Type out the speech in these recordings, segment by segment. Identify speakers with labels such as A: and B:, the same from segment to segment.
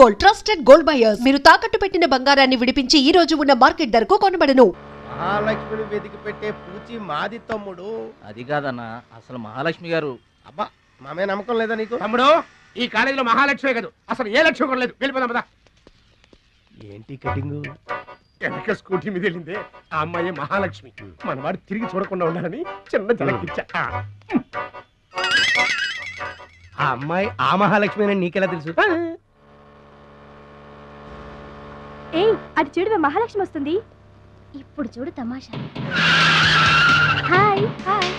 A: Gold trusted gold buyers మీరు తాకట్టు పెట్టిన బంగారాన్ని విడిపించి ఈ రోజు ఉన్న మార్కెట్ ధరకు కొనబడను.
B: మహాలక్ష్మిని వెతికి పెట్టే పూచి మాది తమ్ముడు.
C: అది కాదన్న అసలు మహాలక్ష్మి గారు.
B: అబ్బా మామే నమ్మకం లేదా నీకు?
D: తమ్ముడు ఈ కాలేజీలో మహాలక్ష్మి కాదు. అసలు ఏ లక్ష్యం కూడా లేదు. వెళ్ళిపోదాం పద.
B: ఏంటి కటింగ్?
D: వెనక స్కూటీ మీద వెళ్ళిందే ఆ అమ్మాయి మహాలక్ష్మి. మనవాడు తిరిగి చూడకుండా ఉండాలని చిన్న జలకిచ్చా.
B: ఆ. అమ్మాయి ఆ మహాలక్ష్మి అని నీకెలా తెలుసు?
E: ఏయ్ అటు చూడు మహాలక్ష్మి వస్తుంది. ఇప్పుడు చూడు తమాషా. హాయ్. హాయ్.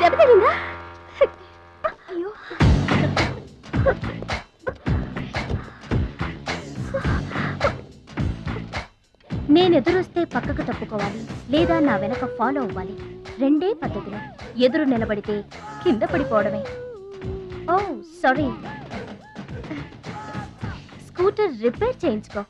E: దెబ్బ తగిలిందా? అయ్యో. నేను ఎదురొస్తే పక్కకు తప్పుకోవాలి లేదా నా వెనక ఫాలో అవ్వాలి. రెండే పద్ధతులు. ఎదురు నిలబడితే కింద పడిపోవడమే. ఓ సారీ స్కూటర్ రిపేర్ చేయించుకో.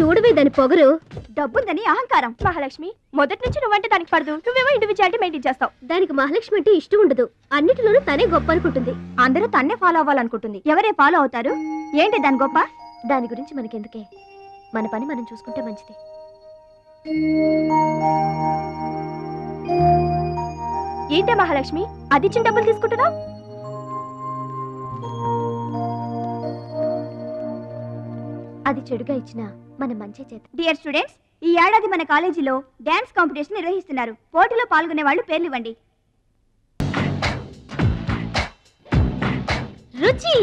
E: చూడవే దాని పొగరు. డబ్బుందని అహంకారం. మహాలక్ష్మి మొదటి నుంచి నువ్వంటే దానికి పడదు. నువ్వేమో ఇండివిజువాలిటీ మెయింటైన్ చేస్తావు. దానికి మహాలక్ష్మి అంటే ఇష్టం ఉండదు. అన్నిటిలోనూ తనే గొప్ప అనుకుంటుంది. అందరూ తన్నే ఫాలో అవ్వాలనుకుంటుంది. ఎవరే ఫాలో అవుతారు? ఏంటి దాని గొప్ప? దాని గురించి మనకెందుకే? మన పని మనం చూసుకుంటే మంచిది. ఏంటే మహాలక్ష్మి? అది ఇచ్చిన డబ్బులు తీసుకుంటున్నావు అది చెడుగా ఇచ్చిన మన మంచి చేత. డియర్ స్టూడెంట్స్ ఈ ఏడాది మన కాలేజీలో డాన్స్ కాంపిటీషన్ నిర్వహిస్తున్నారు. పోటీలో పాల్గొనే వాళ్ళు పేర్లు ఇవ్వండి రుచి!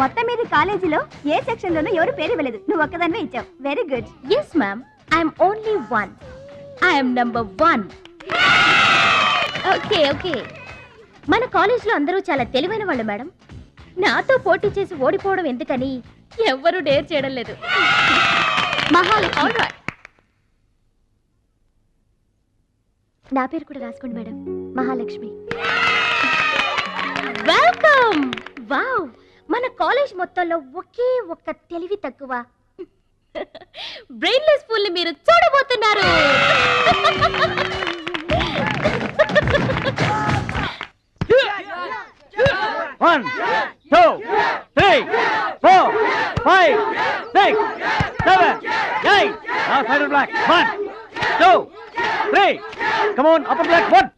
E: మొత్తం మీద కాలేజీలో ఏ సెక్షన్ లోనూ ఎవరు పేరు ఇవ్వలేదు. నువ్వు ఒక్కదాన్నే ఇచ్చావు. Very good yes ma'am I'm only one I'm number one okay okay మన కాలేజీలో అందరూ చాలా తెలివైన వాళ్ళు మేడం. నాతో పోటీ చేసి ఓడిపోవడం ఎందుకని ఎవ్వరూ డేర్ చేయడం లేదు. మహాలక్ష్మి నా పేరు కూడా రాసుకోండి మేడం. మహాలక్ష్మి. వెల్కమ్ వావ్ మన కాలేజ్ మొత్తంలో ఒకే ఒక్క తెలివి తక్కువ. బ్రెయిన్లెస్ ఫుల్ని మీరు చూడబోతున్నారు.
C: One two three four five six seven eight side block one two three come on upper block one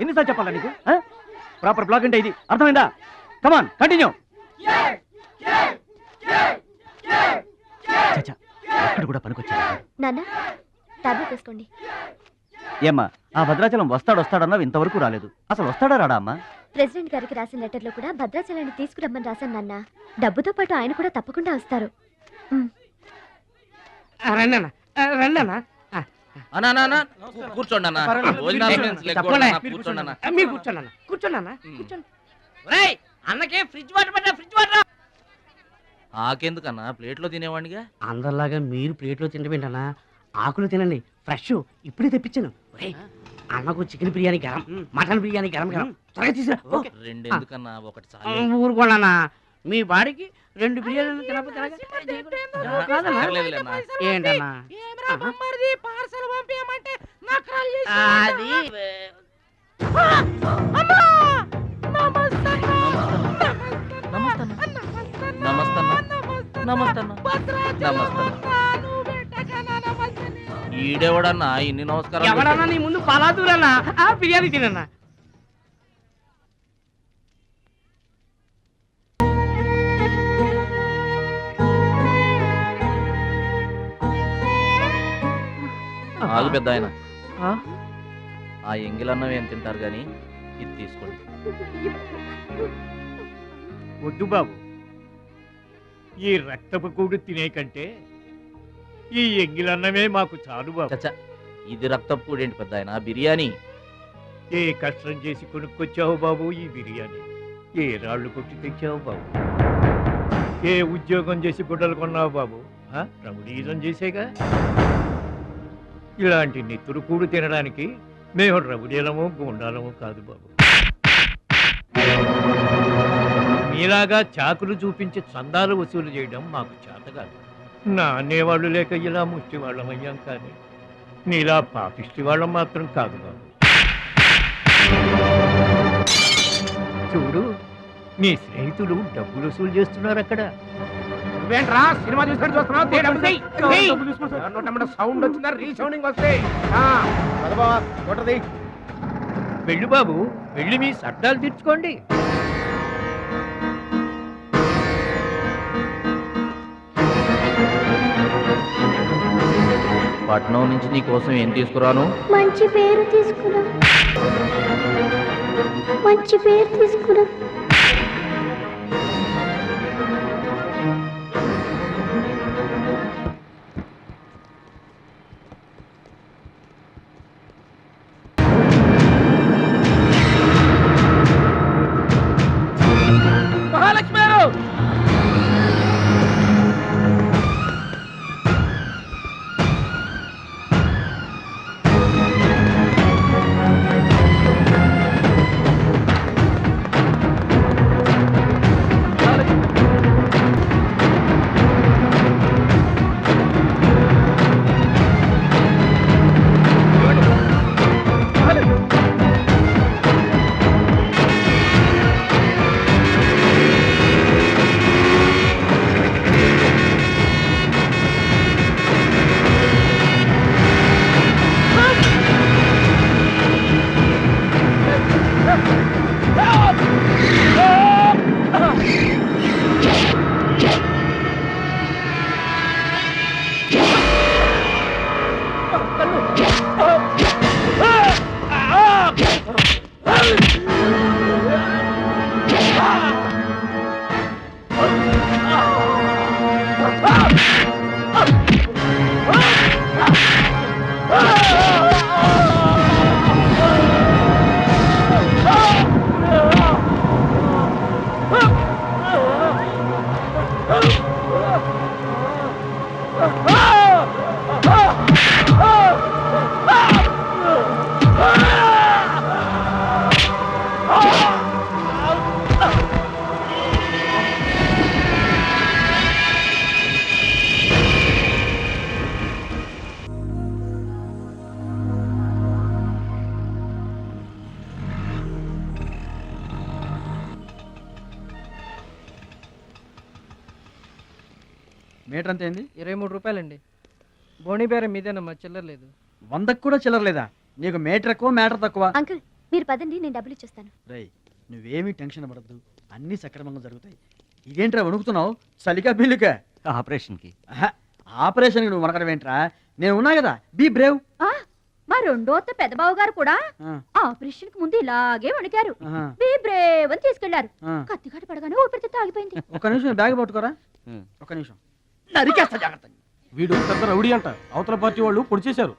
C: ఎన్నిసార్లు చెప్పాలా నీకు? ప్రాపర్ బ్లాక్ అంటే ఇది. అర్థమైందా? కమాన్ కంటిన్యూ అక్కడ కూడా పనికొచ్చా
E: నాన్న టాబ్లెట్ వేసుకోండి.
C: ఏమ్మా ఆ భద్రాచలం వస్తాడు వస్తాడన్నావు ఇంతవరకు రాలేదు. అసలు వస్తాడా రాడా అమ్మా?
E: ప్రెసిడెంట్ గారికి రాసిన లెటర్లో కూడా భద్రాచలాన్ని తీసుకురమ్మని రాశాను నాన్న. డబ్బుతో పాటు ఆయన కూడా తప్పకుండా వస్తారు.
D: రండి అన్న. రండి అన్న.
C: అన్నా అన్నా కూర్చోండి అన్న. అన్న, అన్న.
D: మీరు కూర్చోండి అన్న. కూర్చోండి అన్న.
C: ఉమ్.
D: కూర్చోండి.
C: అన్నకే ఫ్రిడ్జ్ వాటర్ పడ్డా ఫ్రిడ్జ్ వాటర్? ఆకెందుకన్నా? ప్లేట్లో తినేవాడిగా
F: అందరిలాగా మీరు ప్లేట్లో తినబెంటనా ఆకులు తినండి. ఫ్రెష్. ఇప్పుడే తెప్పించాను. అన్నకు చికెన్ బిర్యానీ గరం మటన్ బిర్యానీ గరం గరం. త్వరగా తీసుకురా.
C: రెండు. ఎందుకన్నా ఒకటి
F: ఆ,
C: చాలు
F: ఊరుకోండన్నా మీ బాడీకి రెండు బిర్యానీలు. అది.
C: నమస్తే అన్న. ఈడెవడన్నా ఇన్ని నమస్కారం
F: ఎవడన్నా నీ ముందు పలాదూరన్నా? ఆ బిర్యానీ తినన్నా?
C: ఆగు పెద్ద ఆయన.
F: ఆ?
C: ఆ ఎంగిలన్నం ఏం తింటారు గాని ఇది తీసుకోండి.
G: వద్దు బాబు. ఈ రక్తపు కూడు తినే కంటే ఈ ఎంగిలన్నమే మాకు చాలు బాబు.
C: చచ్చా ఇది రక్తపు కూడేంటి పెద్ద ఆయన? బిర్యానీ.
G: ఏ కష్టం చేసి కొనుక్కొచ్చావు బాబు ఈ బిర్యానీ? ఏ రాళ్ళు కొట్టి తెచ్చావు బాబు? ఏ ఉద్యోగం చేసి గుడ్డలు కొన్నావు బాబు? ఆ? రమణీయం చేసేగా? ఇలాంటి నిత్తురుకూడు తినడానికి మేము రవుడీలము గుండాలము కాదు బాబు. మీలాగా చాకులు చూపించి చందాలు వసూలు చేయడం మాకు చేత కాదు. నా అనేవాళ్ళు లేక ఇలా ముష్టి వాళ్ళం అయ్యాం కానీ నీలా పాపిష్టి వాళ్ళం మాత్రం కాదు బాబు. చూడు నీ స్నేహితులు డబ్బులు వసూలు చేస్తున్నారు అక్కడ.
D: నువ్వేంట్రా? సినిమా చూసినట్టు చూస్తున్నావు? సౌండ్ వచ్చిందా? రీసౌండింగ్ వస్తే. ఆ,
B: పదబావా కొట్టది
G: వెళ్ళి బాబు వెళ్ళి మీ సర్దాలు తీర్చుకోండి.
C: పట్నం నుంచి నీ కోసం ఏం తీసుకురాను?
H: మంచి పేరు తీసుకురా. మంచి పేరు తీసుకురా.
I: Ah!
J: మీటర్ అంత ఏంది
K: ఇరవై మూడు రూపాయలండి. బోణి బేరం మీదేనమ్మా చిల్లర లేదు.
J: వందకు కూడా చిల్లరలేదా నీకు మీటర్ ఎక్కువ మ్యాటర్ తక్కువ?
H: అంకుల్ మీరు పదండి నేను డబ్బులు ఇచ్చేస్తాను.
J: రేయ్ నువ్వేమీ టెన్షన్ పడద్దు. అన్నీ సక్రమంగా జరుగుతాయి. ఇదేంట్రా వణుకుతున్నావు? చలికా బిల్లుకా
I: ఆపరేషన్కి.
J: ఆపరేషన్కి నువ్వు వణకడం ఏంట్రా? నేను ఉన్నా కదా బీ బ్రేవ్.
H: మా రెండో అత్త పెద్దబావ గారు కూడా ఆపరేషన్కి ముందు ఇలాగే వణికారు. బీ బ్రేవ్ అని తీసుకెళ్ళారు. కత్తిగాట పడగానే ఊపిరితిత్తు ఆగిపోయింది.
J: ఒక్క నిమిషం బ్యాగ్ పట్టుకోరా? ఒక్క నిమిషం. నరికేస్తా జాగ్రత్త
D: వీడు పెద్ద రౌడీ అంట. అవతల పార్టీ వాళ్ళు పొడి చేశారు.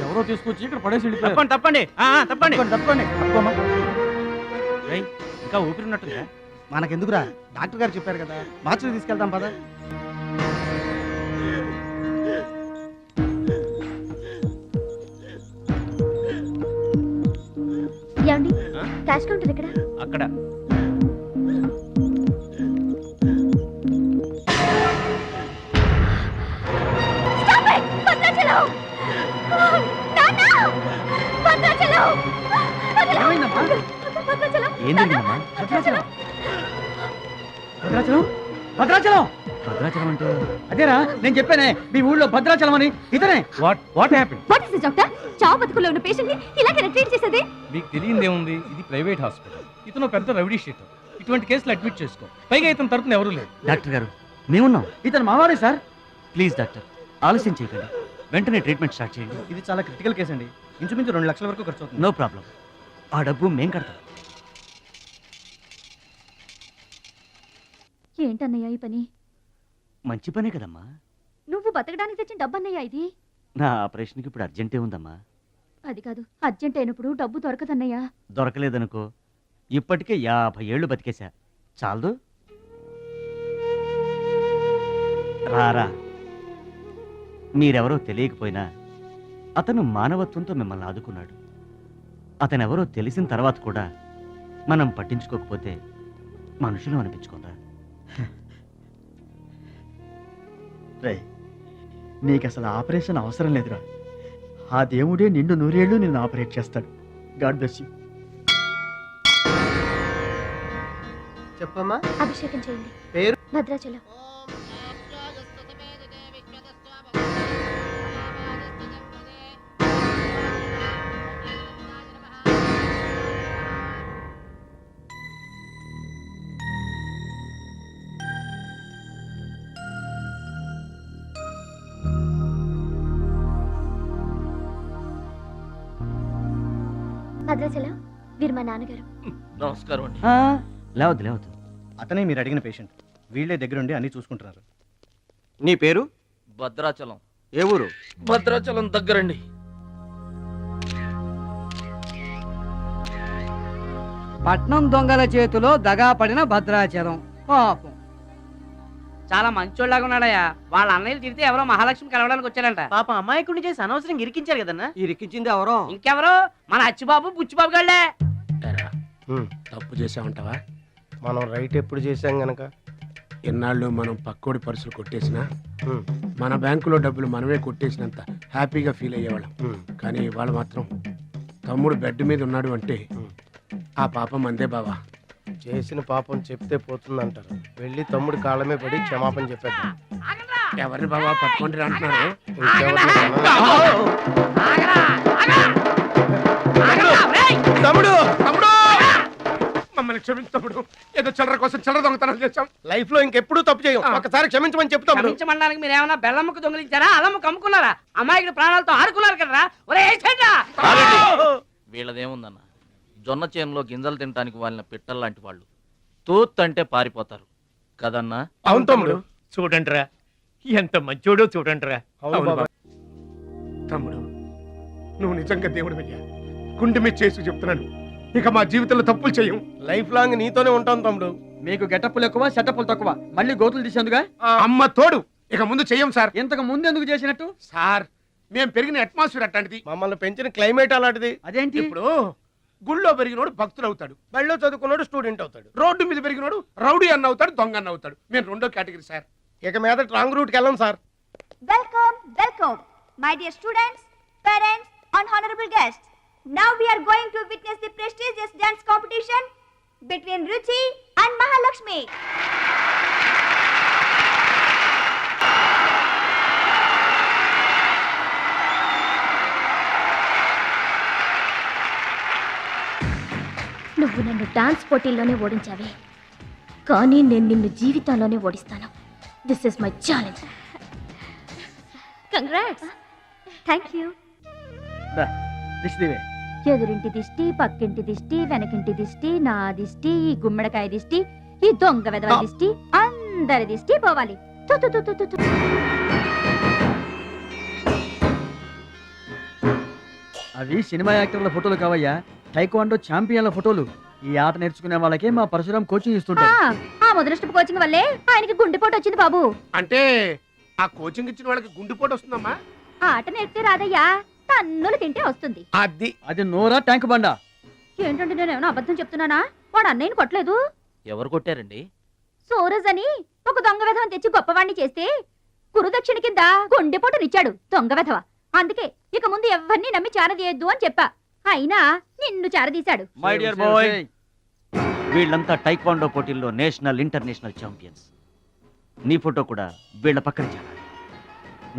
D: ఎవరో తీసుకొచ్చి ఇక్కడ పడేసి వెళ్ళిపోయారు.
I: తప్పండి తప్పండి. ఆ, ఆ, తప్పండి. రేయ్, ఇంకా ఊపిరి ఉన్నట్టుందా?
J: మనకెందుకురా? డాక్టర్ గారు చెప్పారు కదా. మార్చి తీసుకెళ్తాం పద.
H: ఏమండి? క్యాష్ కౌంటర్ ఇక్కడ
I: అక్కడ. ఏం జరిగిందమ్మా
J: భద్రాచలం. భద్రాచలం? భద్రాచలం?
I: భద్రాచలం అంటే?
J: అదేరా నేను చెప్పానే మీ ఊళ్ళో భద్రాచలం అని. ఇతనే.
G: What what?
H: చావు బతుకుల్లో ఉన్న పేషెంట్ని ఇలాగే ట్రీట్ చేసేది?
K: మీకు ఇది ప్రైవేట్ హాస్పిటల్ ఇతను పెద్ద రౌడీ ఇటువంటి కేసులు అడ్మిట్ చేసుకో. పైగా ఇతని తరపున ఎవరు లేరు.
I: డాక్టర్ గారు మేమున్నాం.
J: ఇతను మావాడే సార్?
I: ప్లీజ్ డాక్టర్ ఆలస్యం చేయకండి. వెంటనే ట్రీట్మెంట్ స్టార్ట్ చేయండి.
J: ఇది చాలా క్రిటికల్ కేసు అండి. ఇంచుమించు రెండు లక్షల వరకు ఖర్చు అవుతుంది.
I: నో ప్రాబ్లం ఆ డబ్బు మేం కడతాం.
H: ఏంటన్నయ్య ఈ పని?
I: మంచి పనే కదమ్మా.
H: నువ్వు బతకడానికి తెచ్చిన డబ్బన్నయ్య ఇది?
I: నా ఆపరేషన్కి ఇప్పుడు అర్జెంటే ఉందమ్మా.
H: అది కాదు అర్జెంట్ అయినప్పుడు డబ్బు దొరకదన్నయ్య.
I: దొరకలేదనుకో ఇప్పటికే యాభై ఏళ్ళు బతికేశా. చాలదు. రారా. మీరెవరో తెలియకపోయినా అతను మానవత్వంతో మిమ్మల్ని ఆదుకున్నాడు. అతనెవరో తెలిసిన తర్వాత కూడా మనం పట్టించుకోకపోతే
L: మనుషులు అనిపించుకుందా?
J: రే నీకు అసలు ఆపరేషన్ అవసరం లేదురా. ఆ దేవుడే నిండు నూరేళ్ళు నిన్ను ఆపరేట్ చేస్తాడు. God bless you.
B: చెప్పమ్మా.
H: అభిషేకం చేయండి.
B: పేరు?
H: భద్రాచలం భద్రాచలం. నాన్నగారు.
C: నమస్కారం అండి.
L: లేవద్దు లేవద్దు.
J: అతనే మీరు అడిగిన పేషెంట్. వీళ్ళే దగ్గరుండి అన్ని చూసుకుంటున్నారు.
M: నీ పేరు?
C: భద్రాచలం.
M: ఏ ఊరు?
C: భద్రాచలం దగ్గరండి.
L: పట్నం దొంగల చేతిలో దగా పడిన భద్రాచలం. పాపం. చాలా మంచోళ్ళగా ఉన్నాడయ్యా. వాళ్ళ అన్నయ్యలు తిరిగితే ఎవరో మహాలక్ష్మి కలవడానికి వచ్చారంట.
M: పాప అమాయకుడిని చేసి అనవసరం ఇరికించారు కదన్నా? ఇరికించింది ఎవరో?
L: ఇంకెవరు? మన అచ్చిబాబు బుచ్చిబాబు గళ్ళే.
D: తప్పు చేసామంటావా
B: మనం రైట్ ఎప్పుడు చేసాం గనక
D: ఎన్నాళ్ళు మనం పక్కోడి పర్సులు కొట్టేసినా మన బ్యాంకులో డబ్బులు మనమే కొట్టేసినంత హ్యాపీగా ఫీల్ అయ్యేవాళ్ళం కానీ ఇవాళ మాత్రం తమ్ముడు బెడ్ మీద ఉన్నాడు అంటే ఆ పాపం అందే బావా
B: చేసిన పాపం చెప్తే పోతుందంటారు వెళ్ళి తమ్ముడి కాళ్ళమే పడి క్షమాపణ చెప్పేద్దాం
D: ఎవరిని బావా పట్టుకుంటారు అంటున్నారు తమ్ముడు మమ్మల్ని క్షమించు తమ్ముడు ఏదో చిల్లర కోసం చిల్లర దొంగతనం చేశాం.
B: లైఫ్లో ఇంకెప్పుడు తప్పు చేయం. ఒకసారి క్షమించమని చెప్తాం
L: క్షమించమనడానికి మీరు ఏమైనా బెల్లమ్మకు దొంగిలించారా అల్లమ్మకు అమ్ముకున్నారా అమ్మాయికి ప్రాణాలతో ఆడుకున్నారు కదరా? ఒరే!
C: వీళ్ళదేముందన్న? జొన్న చేనులో గింజలు తినడానికి వాళ్ళ పిట్టల లాంటి వాళ్ళు. తూత్ అంటే పారిపోతారు. కదన్నా?
B: అవును తమ్ముడు.
G: చూడండిరా. ఎంత మంచోడో చూడండిరా.
D: తమ్ముడు నువ్వు నిజంగా దేవుడు గుండె మీద చేసి చెప్తున్నాను. ఇక మా జీవితంలో తప్పులు చేయం.
B: లైఫ్ లాంగ్ నీతోనే ఉంటాం తమ్ముడు.
J: మీకు గెటప్పులు ఎక్కువ సెటప్పులు తక్కువ. మళ్ళీ గోతులు తీసేందుగా
D: అమ్మ తోడు. ఇక ముందు చెయ్యం సార్.
J: ఇంతకు ముందు ఎందుకు చేసినట్టు?
D: సార్ మేము పెరిగిన అట్మాస్ఫియర్ అట్లాంటిది.
B: మమ్మల్ని పెంచిన క్లైమేట్ అలాంటిది.
J: అదేంటి?
D: ఇప్పుడు గుళ్ళో పెరిగినోడు భక్తుడు అవుతాడు
B: బడిలో చదువుకున్నాడు స్టూడెంట్ అవుతాడు.
D: రోడ్డు మీద పెరిగినోడు రౌడీ అన్న అవుతాడు దొంగ అన్న అవుతాడు. మేము రెండో కేటగిరీ సార్.
B: ఇక మీద రాంగ్ రూట్కి వెళ్ళాం sir.
H: Welcome, welcome, my dear students, parents, and honorable guests. Now we are going to witness the prestigious dance competition between Ruchi and Mahalakshmi. నువ్వు నన్ను డాన్స్ పోటీల్లోనే ఓడించావే కానీ నేను నిన్ను జీవితంలోనే ఓడిస్తాను this is my challenge congrats thank you
J: దిష్టివే
H: ఎదురింటి దిష్టి పక్కింటి దిష్టి వెనకింటి దిష్టి నా దిష్టి ఈ గుమ్మడికాయ దిష్టి ఈ దొంగ వెదవ దిష్టి అందరి దిష్టి పోవాలి. తు, తు, తు, తు, తు, తు.
J: అవి సినిమా యాక్టర్ల ఫోటోలు కావయ్యా. టైక్వాండో ఛాంపియన్ల ఫోటోలు. ఈ ఆట నేర్చుకునే వాళ్ళకి మా పరశురాం కోచింగ్
H: ఆ, ఆ ముదృష్టపు కోచింగ్ వల్లే ఆయనకి గుండెపోటు వచ్చింది బాబు.
D: అంటే ఆ కోచింగ్ ఇచ్చిన వాళ్ళకి గుండెపోటు వస్తుందమ్మా?
H: ఆ ఆట నేర్పితే రాదయ్యా. తన్నులు తింటే వస్తుంది.
D: అది.
J: అది నోరా ట్యాంక్ బండా?
H: ఏంటంటే నేను ఏమైనా అబద్ధం చెప్తున్నానా? వాడు అన్నయ్యని కొట్టలేదు?
C: ఎవరు కొట్టారండి?
H: సూరజ్ అని ఒక దొంగ వెధవం తెచ్చి గొప్పవాణ్ణి చేస్తే గురుదక్షిణ కింద గుండెపోటునిచ్చాడు దొంగ వెధవ. అందుకే ఇక ముందు ఎవరిని నమ్మి చారదీయొద్దు అని చెప్పా. అయినా నిన్ను చారదీశాడు.
L: మై డియర్ బాయ్ వీళ్ళంతా టైక్వాండో పోటీల్లో నేషనల్ ఇంటర్నేషనల్ ఛాంపియన్స్. నీ ఫోటో కూడా వీళ్ళ పక్కన చేరాలి.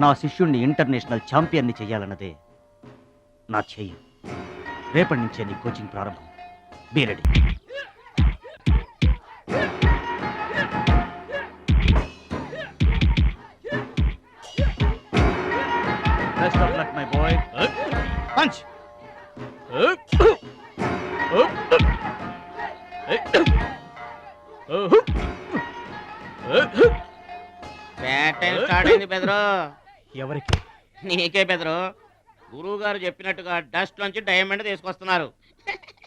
L: నా శిష్యుణ్ణి ఇంటర్నేషనల్ ఛాంపియన్ని చెయ్యాలన్నదే నా చెయ్యి రేపటి నుంచే నీ కోచింగ్ ప్రారంభం. Be ready. Best of luck my boy. Punch.
M: Bat time start అయింది బెదరు
G: ఎవరికి?
M: నీకే బెదరు గురువు గారు చెప్పినట్టుగా డస్ట్ నుంచి డైమండ్ తీసుకొస్తున్నారు.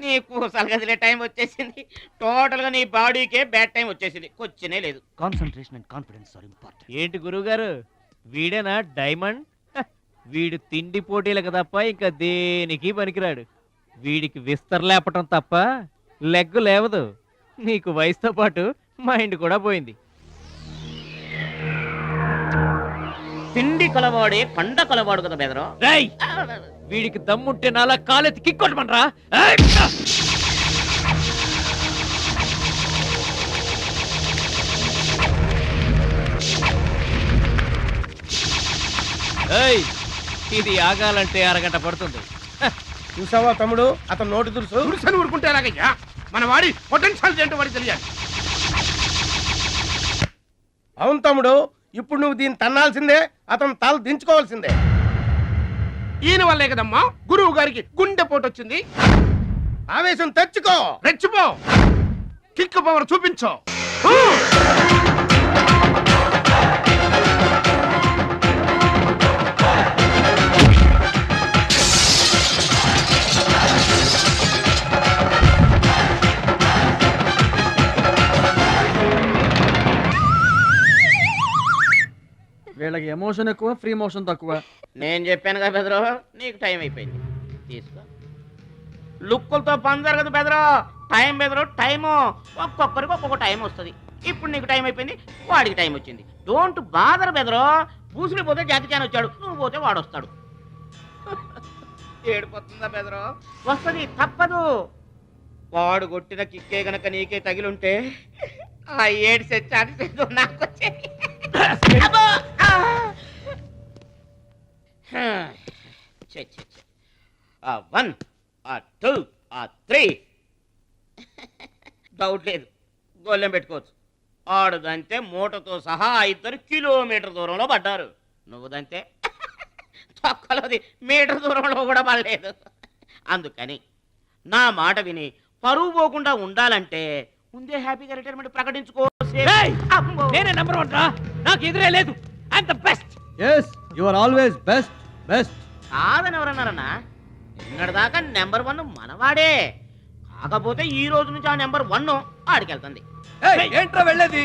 M: నీ కూసలు గదిలే టైం వచ్చేసింది. టోటల్గా నీ బాడీకే బ్యాడ్ టైం వచ్చేసింది. కొచ్చినే లేదు.
L: Concentration and confidence are important.
G: ఏంటి గురువుగారు? వీడేనా డైమండ్? హ, వీడు తిండి పోటీలకు తప్ప ఇంకా దేనికి పనికిరాడు? వీడికి విస్తర లేపటం తప్ప లెగ్గు లేవదు.
C: నీకు వయసుతో పాటు మైండ్ కూడా పోయింది.
M: తిండి కలవాడే కండ కలవాడు కదా బెదరు.
C: రేయ్ వీడికి దమ్ముంటే నాలా కాలెత్తి కిక్కొట్టమనరా ఏయ్! ఇది ఆగాలంటే అరగంట పడుతుంది.
B: చూసావా తమ్ముడు? అతను నోటి దురుసు.
D: తులసని ఊరుకుంటే ఎలాగయ్యా? మన వాడి పొటెన్షియల్ ఏంటో వాడికి తెలియాలి.
B: అవును తమ్ముడు ఇప్పుడు నువ్వు దీన్ని తన్నాల్సిందే అతను తల దించుకోవాల్సిందే.
D: ఈయన వల్లే కదమ్మా గురువు గారికి గుండె పోటు వచ్చింది
B: ఆవేశం తెచ్చుకో.
D: రెచ్చిపో. కిక్ పవర్ చూపించో.
J: వీళ్ళకి ఎమోషన్ ఎక్కువ ఫ్రీ మోషన్ తక్కువ.
M: నేను చెప్పాను కదా బెదరు నీకు టైం అయిపోయింది. తీసుకో. లుక్కులతో పని జరగదు బెదరు టైం బెదరు టైము ఒక్కొక్కరికి ఒక్కొక్క టైం వస్తుంది. ఇప్పుడు నీకు టైం అయిపోయింది వాడికి టైం వచ్చింది. డోంట్ బాదర్ బెదరు పూసులు పోతే జాతి చాన్ వచ్చాడు నువ్వు పోతే వాడు వస్తాడు. ఏడిపోతుందా బెదరు వస్తుంది తప్పదు. వాడు కొట్టిన కిక్కే గనక నీకే తగిలుంటే ఆ ఏడు సెచ్చాడు నాకు వచ్చేది. అబ్బో! ఆ! వన్ ఆ టూ ఆ త్రీ. డౌట్ లేదు. గోళ్ళెం పెట్టుకోవచ్చు. ఆడుదంతే మూటతో సహా ఇద్దరు కిలోమీటర్ దూరంలో పడ్డారు. నువ్వుదంతే తొక్కలోది మీటర్ దూరంలో కూడా పడలేదు. అందుకని నా మాట విని పరువు పోకుండా ఉండాలంటే ముందే హ్యాపీగా రిటైర్మెంట్ ప్రకటించుకో.
C: నేనే నెంబర్ వన్ రా. నాకు ఎదురే లేదు. I'm the best
J: yes you are always best best
M: కాదని ఎవరన్నారన్నా? నిన్నటిదాకా నెంబర్ వన్ మనవాడే. కాకపోతే ఈ రోజు నుంచి ఆ నెంబర్ వన్ ఆడికెళ్తుంది.
K: ఏంట్రా వెళ్ళేది?